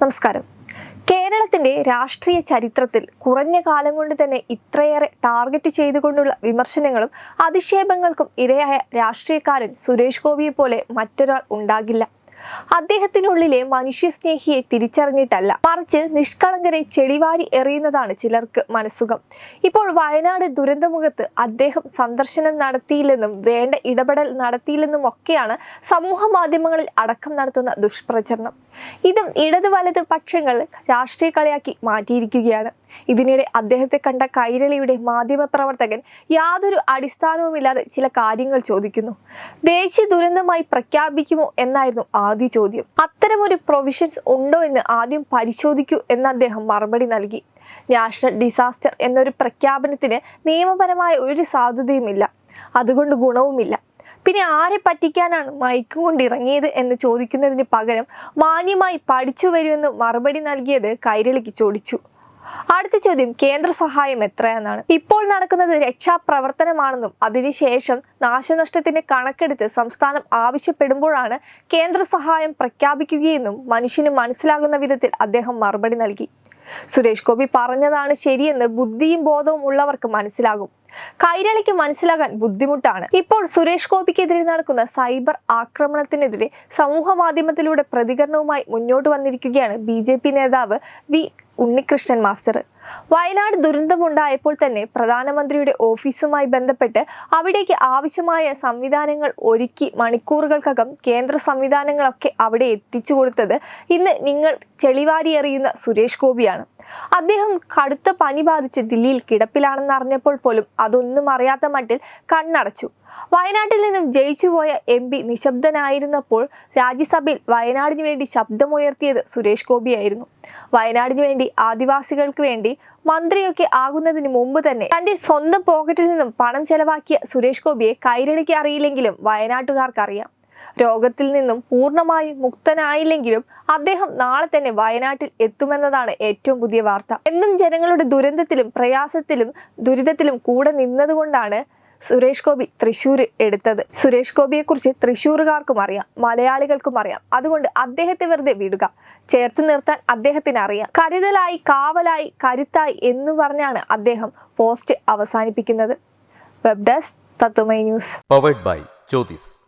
നമസ്കാരം. കേരളത്തിന്റെ രാഷ്ട്രീയ ചരിത്രത്തിൽ കുറഞ്ഞ കാലം കൊണ്ട് തന്നെ ഇത്രയേറെ ടാർഗറ്റ് ചെയ്തുകൊണ്ടുള്ള വിമർശനങ്ങളും അധിക്ഷേപങ്ങൾക്കും ഇരയായ രാഷ്ട്രീയക്കാരൻ സുരേഷ് ഗോപിയെ പോലെ മറ്റൊരാൾ ഉണ്ടാകില്ല. അദ്ദേഹത്തിനുള്ളിലെ മനുഷ്യസ്നേഹിയെ തിരിച്ചറിഞ്ഞിട്ടല്ല. മറിച്ച് നിഷ്കളങ്കരെ ചെളിവാരി എറിയുന്നതാണ് ചിലർക്ക് മനസ്സുഖം. ഇപ്പോൾ വയനാട് ദുരന്തമുഖത്ത് അദ്ദേഹം സന്ദർശനം നടത്തിയില്ലെന്നും വേണ്ട ഇടപെടൽ നടത്തിയില്ലെന്നും ഒക്കെയാണ് സമൂഹ മാധ്യമങ്ങളിൽ അടക്കം നടത്തുന്ന ദുഷ്പ്രചരണം. ഇതും ഇടത് വലത് പക്ഷങ്ങൾ രാഷ്ട്രീയ കളിയാക്കി മാറ്റിയിരിക്കുകയാണ്. ഇതിനിടെ അദ്ദേഹത്തെ കണ്ട കൈരളിയുടെ മാധ്യമപ്രവർത്തകൻ യാതൊരു അടിസ്ഥാനവുമില്ലാതെ ചില കാര്യങ്ങൾ ചോദിക്കുന്നു. ദേശീയ ദുരന്തമായി പ്രഖ്യാപിക്കുമോ എന്നായിരുന്നു ആദ്യ ചോദ്യം. അത്തരമൊരു പ്രൊവിഷൻസ് ഉണ്ടോ എന്ന് ആദ്യം പരിശോധിക്കൂ എന്ന് അദ്ദേഹം മറുപടി നൽകി. നാഷണൽ ഡിസാസ്റ്റർ എന്നൊരു പ്രഖ്യാപനത്തിന് നിയമപരമായ ഒരു സാധുതയുമില്ല. അതുകൊണ്ട് ഗുണവുമില്ല. പിന്നെ ആരെ പറ്റിക്കാനാണ് മയക്കും കൊണ്ട് ഇറങ്ങിയത് എന്ന് ചോദിക്കുന്നതിന് പകരം മാന്യമായി പഠിച്ചു വരുമെന്ന് മറുപടി നൽകിയത് കൈരളിക്ക് ചോദിച്ചു. അടുത്ത ചോദ്യം കേന്ദ്ര സഹായം എത്രയെന്നാണ്. ഇപ്പോൾ നടക്കുന്നത് രക്ഷാപ്രവർത്തനമാണെന്നും അതിനുശേഷം നാശനഷ്ടത്തിന്റെ കണക്കെടുത്ത് സംസ്ഥാനം ആവശ്യപ്പെടുമ്പോഴാണ് കേന്ദ്ര സഹായം പ്രഖ്യാപിക്കുകയെന്നും മനുഷ്യന് മനസ്സിലാകുന്ന വിധത്തിൽ അദ്ദേഹം മറുപടി നൽകി. സുരേഷ് ഗോപി പറഞ്ഞതാണ് ശരിയെന്ന് ബുദ്ധിയും ബോധവും ഉള്ളവർക്ക് മനസ്സിലാകും. കൈരളിക്ക് മനസ്സിലാകാൻ ബുദ്ധിമുട്ടാണ്. ഇപ്പോൾ സുരേഷ് ഗോപിക്കെതിരെ നടക്കുന്ന സൈബർ ആക്രമണത്തിനെതിരെ സമൂഹ മാധ്യമത്തിലൂടെ പ്രതികരണവുമായി മുന്നോട്ട് വന്നിരിക്കുകയാണ് ബി ജെ പി നേതാവ് വി ഉണ്ണികൃഷ്ണൻ മാസ്റ്റർ. വയനാട് ദുരന്തമുണ്ടായപ്പോൾ തന്നെ പ്രധാനമന്ത്രിയുടെ ഓഫീസുമായി ബന്ധപ്പെട്ട് അവിടേക്ക് ആവശ്യമായ സംവിധാനങ്ങൾ ഒരുക്കി മണിക്കൂറുകൾക്കകം കേന്ദ്ര സംവിധാനങ്ങളൊക്കെ അവിടെ എത്തിച്ചു കൊടുത്തത് ഇന്ന് നിങ്ങൾ ചെളിവാരി എറിയുന്ന സുരേഷ് ഗോപിയാണ്. അദ്ദേഹം കടുത്ത പനി ബാധിച്ച് ദില്ലിയിൽ കിടപ്പിലാണെന്ന് അറിഞ്ഞപ്പോൾ പോലും അതൊന്നും അറിയാത്ത മട്ടിൽ കണ്ണടച്ചു. വയനാട്ടിൽ നിന്നും ജയിച്ചുപോയ എം പി നിശബ്ദനായിരുന്നപ്പോൾ രാജ്യസഭയിൽ വയനാടിനു വേണ്ടി ശബ്ദമുയർത്തിയത് സുരേഷ് ഗോപിയായിരുന്നു. വയനാടിനു വേണ്ടി ആദിവാസികൾക്ക് വേണ്ടി മന്ത്രിയൊക്കെ ആകുന്നതിന് മുമ്പ് തന്നെ തന്റെ സ്വന്തം പോക്കറ്റിൽ നിന്നും പണം ചെലവാക്കിയ സുരേഷ് ഗോപിയെ കൈരളിക്ക് അറിയില്ലെങ്കിലും വയനാട്ടുകാർക്ക് അറിയാം രോഗത്തിൽ നിന്നും പൂർണമായും മുക്തനായില്ലെങ്കിലും അദ്ദേഹം നാളെ തന്നെ വയനാട്ടിൽ എത്തുമെന്നതാണ് ഏറ്റവും പുതിയ വാർത്ത. എന്നും ജനങ്ങളുടെ ദുരന്തത്തിലും പ്രയാസത്തിലും ദുരിതത്തിലും കൂടെ നിന്നതുകൊണ്ടാണ് സുരേഷ് ഗോപി തൃശ്ശൂർ എടുത്തത്. സുരേഷ് ഗോപിയെ കുറിച്ച് തൃശ്ശൂറുകാർക്കും അറിയാം മലയാളികൾക്കും അറിയാം. അതുകൊണ്ട് അദ്ദേഹത്തെ വെറുതെ വിടുക ചേർത്ത് നിർത്താൻ അദ്ദേഹത്തിന് അറിയാം. കരുതലായി കാവലായി കരുത്തായി എന്ന് പറഞ്ഞാണ് അദ്ദേഹം പോസ്റ്റ് അവസാനിപ്പിക്കുന്നത്. Web desk Tatwamayi news. Powered by Jyothis